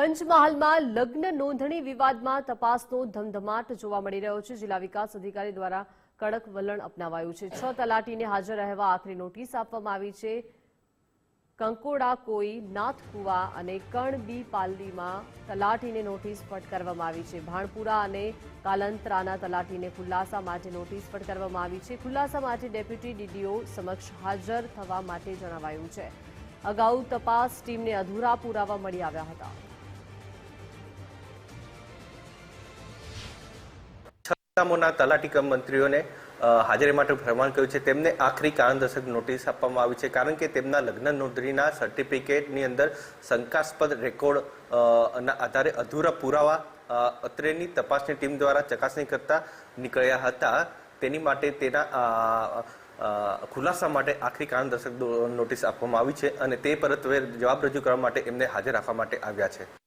પંચમહાલમાં લગ્ન નોંધણી વિવાદમાં તપાસનો ધમધમાટ જોવા મળી રહ્યો છે. જિલ્લા વિકાસ અધિકારી દ્વારા કડક વલણ અપનાવાયું છે. છ તલાટીને હાજર રહેવા આખરી નોટિસ આપવામાં આવી છે. કંકોડા, કોઈ, નાથકુવા અને કણબી પાલડીમાં તલાટીને નોટિસ ફટકારવામાં આવી છે. ભાણપુરા અને કાલંત્રાના તલાટીને ખુલાસા માટે નોટિસ ફટકારવામાં આવી છે. ખુલાસા માટે ડેપ્યુટી ડીડીઓ સમક્ષ હાજર થવા માટે જણાવાયું છે. અગાઉ તપાસ ટીમને અધૂરા પુરાવા મળી આવ્યા હતા. છ તલાટી કમ મંત્રીઓને હાજરી માટે ફરમાન કર્યું છે. તેમને આખરી કારણદર્શક નોટિસ આપવામાં આવી છે, કારણ કે તેમના લગ્ન નોંધણીના સર્ટિફિકેટની અંદર શંકાસ્પદ રેકોર્ડ ના આધારે અધૂરા પુરાવા અત્રેની તપાસની ટીમ દ્વારા ચકાસણી કરતા નીકળ્યા હતા. તેની માટે તેના ખુલાસા માટે આખરી કારણદર્શક નોટિસ આપવામાં આવી છે અને તે પરત્વે જવાબ રજૂ કરવા માટે એમને હાજર રાખવા માટે આવ્યા છે.